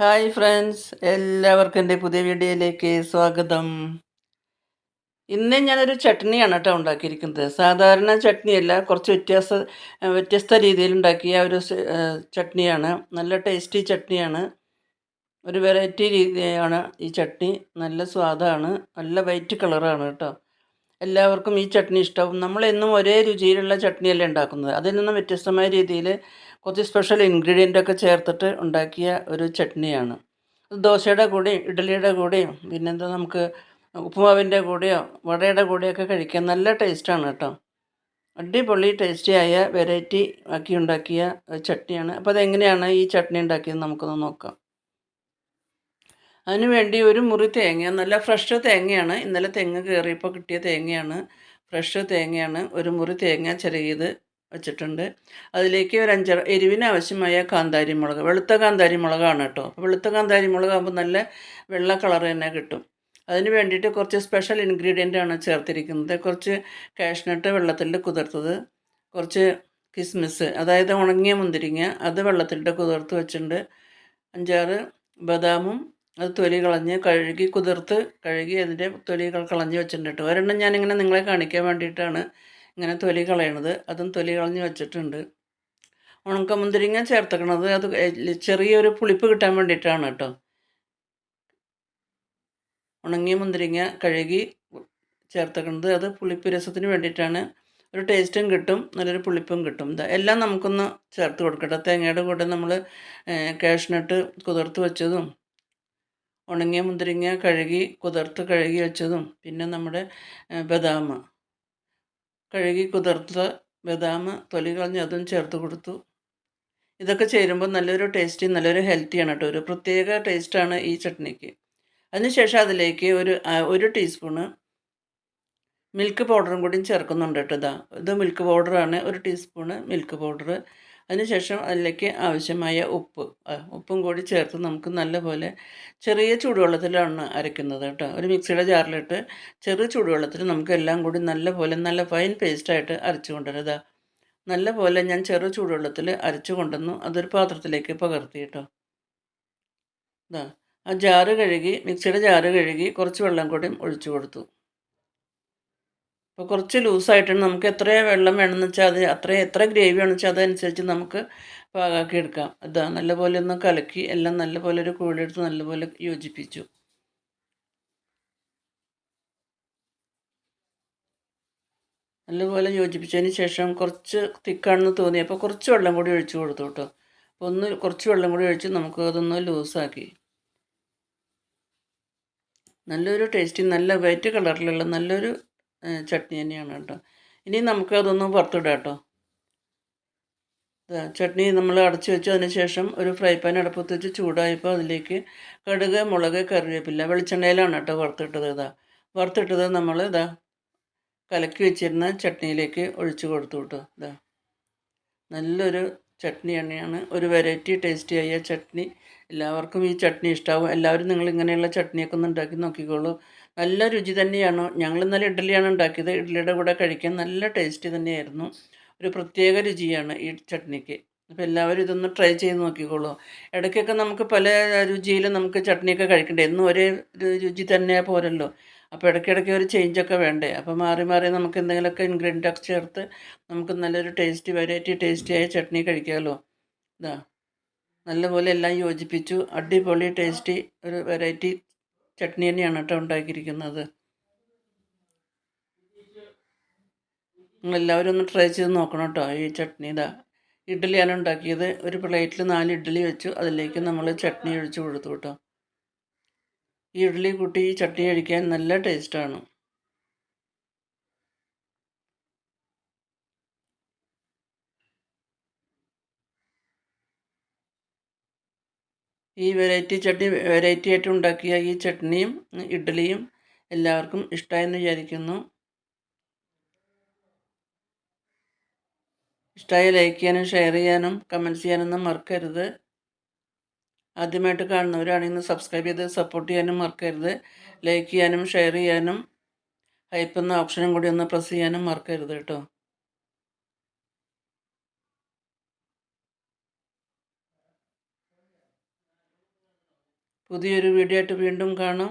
Hi friends എല്ലാവർക്കും എന്റെ പുതിയ വീഡിയോയിലേക്ക് സ്വാഗതം. ഇന്ന് ഞാനൊരു ചട്നിയാണ് കേട്ടോ ഉണ്ടാക്കിയിരിക്കുന്നത്. സാധാരണ ചട്നിയല്ല കുറച്ച് വ്യത്യാസ വ്യത്യസ്ത രീതിയിൽ ഉണ്ടാക്കിയ ഒരു ചട്നിയാണ്. നല്ല ടേസ്റ്റി ചട്നിയാണ്. ഒരു വെറൈറ്റി രീതിയാണ് ഈ ചട്നി. നല്ല സ്വാദാണ്. നല്ല വൈറ്റ് കളറാണ് കേട്ടോ. എല്ലാവർക്കും ഈ ചട്നി ഇഷ്ടമാവും നമ്മളെന്നും ഒരേ രുചിയിലുള്ള ചട്നിയല്ല ഉണ്ടാക്കുന്നത്. അതിൽ നിന്നും വ്യത്യസ്തമായ രീതിയിൽ കുറച്ച് സ്പെഷ്യൽ ഇൻഗ്രീഡിയന്റ് ഒക്കെ ചേർത്തിട്ട് ഉണ്ടാക്കിയ ഒരു ചട്നിയാണ്. ദോശയുടെ കൂടെയും ഇഡ്ഡലിയുടെ കൂടെയും പിന്നെന്താ നമുക്ക് ഉപ്പുമാവിന്റെ കൂടെയോ വടയുടെ കൂടെയൊക്കെ കഴിക്കാൻ നല്ല ടേസ്റ്റാണ് കേട്ടോ. അടിപൊളി ടേസ്റ്റിയായ വെറൈറ്റി ആക്കി ഉണ്ടാക്കിയ ചട്നിയാണ്. അപ്പോൾ അതെങ്ങനെയാണ് ഈ ചട്നി ഉണ്ടാക്കിയത് നമുക്കൊന്ന് നോക്കാം. അതിന് വേണ്ടി ഒരു മുറി തേങ്ങ നല്ല ഫ്രഷ് തേങ്ങയാണ്. ഇന്നലെ തെങ്ങ് കയറിയപ്പോൾ കിട്ടിയ തേങ്ങയാണ്. ഫ്രഷ് തേങ്ങയാണ്. ഒരു മുറി തേങ്ങ ചെറിയത് വെച്ചിട്ടുണ്ട്. അതിലേക്ക് ഒരു അഞ്ചര എരിവിന് ആവശ്യമായ കാന്താരി മുളക് വെളുത്ത കാന്താരി മുളകാണ് കേട്ടോ. വെളുത്ത കാന്താരി മുളകാകുമ്പോൾ നല്ല വെള്ള കളർ തന്നെ കിട്ടും. അതിന് വേണ്ടിയിട്ട് കുറച്ച് സ്പെഷ്യൽ ഇൻഗ്രീഡിയന്റ് ആണ് ചേർത്തിരിക്കുന്നത്. കുറച്ച് കാഷ്നട്ട് വെള്ളത്തിൽ കുതിർത്തത്. കുറച്ച് കിസ്മിസ് അതായത് ഉണങ്ങിയ മുന്തിരിങ്ങ അത് വെള്ളത്തിലിട്ട് കുതിർത്ത് വെച്ചിട്ടുണ്ട്. അഞ്ചാറ് ബദാമും അത് തൊലി കളഞ്ഞ് കഴുകി കുതിർത്ത് കഴുകി അതിന്റെ തൊലികൾ കളഞ്ഞ് വെച്ചിട്ടുണ്ട് ഒരെണ്ണം ഞാനിങ്ങനെ നിങ്ങളെ കാണിക്കാൻ വേണ്ടിയിട്ടാണ് ഇങ്ങനെ തൊലി കളയണത്. അതും തൊലി കളഞ്ഞ് വെച്ചിട്ടുണ്ട്. ഉണക്കമുന്തിരിങ്ങ ചേർത്തക്കണത് അത് ചെറിയൊരു പുളിപ്പ് കിട്ടാൻ വേണ്ടിയിട്ടാണ് കേട്ടോ. ഉണങ്ങിയ മുന്തിരിങ്ങ കഴുകി ചേർത്തക്കണത് അത് പുളിപ്പ് രസത്തിന് വേണ്ടിയിട്ടാണ്. ഒരു ടേസ്റ്റും കിട്ടും നല്ലൊരു പുളിപ്പും കിട്ടും. എല്ലാം നമുക്കൊന്ന് ചേർത്ത് കൊടുക്കട്ടെ. തേങ്ങയുടെ കൂടെ നമ്മൾ കാഷ്നട്ട് കുതിർത്ത് വെച്ചതും ഉണങ്ങിയ മുന്തിരിങ്ങ കഴുകി കുതിർത്ത് കഴുകി വെച്ചതും പിന്നെ നമ്മുടെ ബദാം. കഴുകി കുതിർത്ത ബദാം തൊലി കളഞ്ഞ് അതും ചേർത്ത് കൊടുത്തു. ഇതൊക്കെ ചേരുമ്പോൾ നല്ലൊരു ടേസ്റ്റി നല്ലൊരു ഹെൽത്തിയാണ് കേട്ടോ. ഒരു പ്രത്യേക ടേസ്റ്റാണ് ഈ ചട്നിക്ക്. അതിനുശേഷം അതിലേക്ക് ഒരു ഒരു ടീസ്പൂണ് മിൽക്ക് പൗഡറും കൂടി ചേർക്കുന്നുണ്ട് കേട്ടോ. ഇതാ ഇത് മിൽക്ക് പൗഡറാണ്. ഒരു ടീസ്പൂണ് മിൽക്ക് പൗഡർ അതിനുശേഷം അതിലേക്ക് ആവശ്യമായ ഉപ്പ് ഉപ്പും കൂടി ചേർത്ത് നമുക്ക് നല്ലപോലെ ചെറിയ ചൂടുവെള്ളത്തിലാണ് അരയ്ക്കുന്നത് കേട്ടോ. ഒരു മിക്സിയുടെ ജാറിലിട്ട് ചെറിയ ചൂടുവെള്ളത്തിൽ നമുക്ക് എല്ലാം കൂടി നല്ലപോലെ നല്ല ഫൈൻ പേസ്റ്റായിട്ട് അരച്ചു കൊണ്ടുവരാം. ഇതാ നല്ലപോലെ ഞാൻ ചെറു ചൂടുവെള്ളത്തിൽ അരച്ചു കൊണ്ടുവന്നു. അതൊരു പാത്രത്തിലേക്ക് പകർത്തി കേട്ടോ. ഇതാ ആ ജാറ് കഴുകി മിക്സിയുടെ ജാറ് കഴുകി കുറച്ച് വെള്ളം കൂടി ഒഴിച്ചു കൊടുത്തു. അപ്പോൾ കുറച്ച് ലൂസായിട്ടാണ്. നമുക്ക് എത്ര വെള്ളം വേണമെന്ന് വെച്ചാൽ അത് അത്ര എത്ര ഗ്രേവി ആണെന്ന് വെച്ചാൽ അതനുസരിച്ച് നമുക്ക് പാകാക്കി എടുക്കാം. അതാ നല്ലപോലെ ഒന്ന് കലക്കി എല്ലാം നല്ലപോലെ ഒരു കൂടെടുത്ത് നല്ലപോലെ യോജിപ്പിച്ചു. നല്ലപോലെ യോജിപ്പിച്ചതിന് ശേഷം കുറച്ച് തിക്കാണെന്ന് തോന്നി. അപ്പോൾ കുറച്ച് വെള്ളം കൂടി ഒഴിച്ചു കൊടുത്തു കേട്ടോ. അപ്പോൾ ഒന്ന് കുറച്ച് വെള്ളം കൂടി ഒഴിച്ച് നമുക്ക് അതൊന്ന് ലൂസാക്കി. നല്ലൊരു ടേസ്റ്റി നല്ല വൈറ്റ് കളറിലുള്ള നല്ലൊരു ചട്നി തന്നെയാണ് കേട്ടോ. ഇനി നമുക്ക് അതൊന്ന് വറുത്തിടാം കേട്ടോ. ചട്നി നമ്മൾ അടച്ചു വെച്ചു. അതിന് ശേഷം ഒരു ഫ്രൈ പാൻ അടുപ്പത്ത് വെച്ച് ചൂടായപ്പോൾ അതിലേക്ക് കടുക് മുളക് കറിവേപ്പില്ല വെളിച്ചെണ്ണയിലാണ് കേട്ടോ വറുത്തിട്ടത്. ഇതാ വറുത്തിട്ടത് നമ്മൾ ഇതാ കലക്കി വെച്ചിരുന്ന ചട്നിയിലേക്ക് ഒഴിച്ചു കൊടുത്തു കേട്ടോ. ഇതാ നല്ലൊരു ചട്നി തന്നെയാണ് ഒരു വെറൈറ്റി ടേസ്റ്റിയായ ചട്നി. എല്ലാവർക്കും ഈ ചട്നി ഇഷ്ടമാവും എല്ലാവരും നിങ്ങൾ ഇങ്ങനെയുള്ള ചട്നിയൊക്കെ ഒന്ന് ഉണ്ടാക്കി നോക്കിക്കോളൂ. നല്ല രുചി തന്നെയാണ്? ഞങ്ങൾ ഇന്നലെ ഇഡ്ഡലിയാണ് ഉണ്ടാക്കിയത്. ഇഡ്ഡലിയുടെ കൂടെ കഴിക്കാൻ നല്ല ടേസ്റ്റ് തന്നെയായിരുന്നു. ഒരു പ്രത്യേക രുചിയാണ് ഈ ചട്നിക്ക്. അപ്പോൾ എല്ലാവരും ഇതൊന്ന് ട്രൈ ചെയ്ത് നോക്കിക്കോളൂ. ഇടയ്ക്കൊക്കെ നമുക്ക് പല രുചിയിലും നമുക്ക് ചട്നിയൊക്കെ കഴിക്കണ്ടേ? എന്നും ഒരേ രുചി തന്നെ പോരല്ലോ. അപ്പോൾ ഇടയ്ക്കിടയ്ക്ക് ഒരു ചേഞ്ചൊക്കെ വേണ്ടേ? അപ്പോൾ മാറി മാറി നമുക്ക് എന്തെങ്കിലുമൊക്കെ ഇൻഗ്രീഡിയന്റ് ഒക്കെ ചേർത്ത് നമുക്ക് നല്ലൊരു ടേസ്റ്റി വെറൈറ്റി ടേസ്റ്റിയായ ചട്നി കഴിക്കാമല്ലോ ഇതാ. നല്ലപോലെ എല്ലാം യോജിപ്പിച്ചു. അടിപൊളി ടേസ്റ്റി ഒരു വെറൈറ്റി ചട്നി തന്നെയാണ് കേട്ടോ ഉണ്ടാക്കിയിരിക്കുന്നത്. നിങ്ങളെല്ലാവരും ഒന്ന് ട്രൈ ചെയ്ത് നോക്കണം കേട്ടോ ഈ ചട്നി. ഇതാ. ഇഡ്ഡലിയാണ് ഉണ്ടാക്കിയത്. ഒരു പ്ലേറ്റിൽ നാല് ഇഡ്ഡലി വെച്ചു. അതിലേക്ക് നമ്മൾ ചട്നി ഒഴിച്ച് കൊടുത്തു കേട്ടോ. ഈ ഇഡ്ഡലി കൂട്ടി ഈ ചട്നി കഴിക്കാൻ നല്ല ടേസ്റ്റാണ്. ഈ വെറൈറ്റി ചട്ടി വെറൈറ്റി ആയിട്ട് ഉണ്ടാക്കിയ ഈ ചട്നിയും ഇഡ്ഡലിയും എല്ലാവർക്കും ഇഷ്ടമായെന്ന് വിചാരിക്കുന്നു. ഇഷ്ടമായി ലൈക്ക് ചെയ്യാനും ഷെയർ ചെയ്യാനും കമന്റ്സ് ചെയ്യാനൊന്നും മറക്കരുത്. ആദ്യമായിട്ട് കാണുന്നവരാണെങ്കിൽ സബ്സ്ക്രൈബ് ചെയ്ത് സപ്പോർട്ട് ചെയ്യാനും മറക്കരുത്. ലൈക്ക് ചെയ്യാനും ഷെയർ ചെയ്യാനും ഹൈപ്പ് എന്ന ഓപ്ഷനും കൂടി ഒന്ന് പ്രസ് ചെയ്യാനും മറക്കരുത് കേട്ടോ. പുതിയൊരു വീഡിയോ ആയിട്ട് വീണ്ടും കാണാം.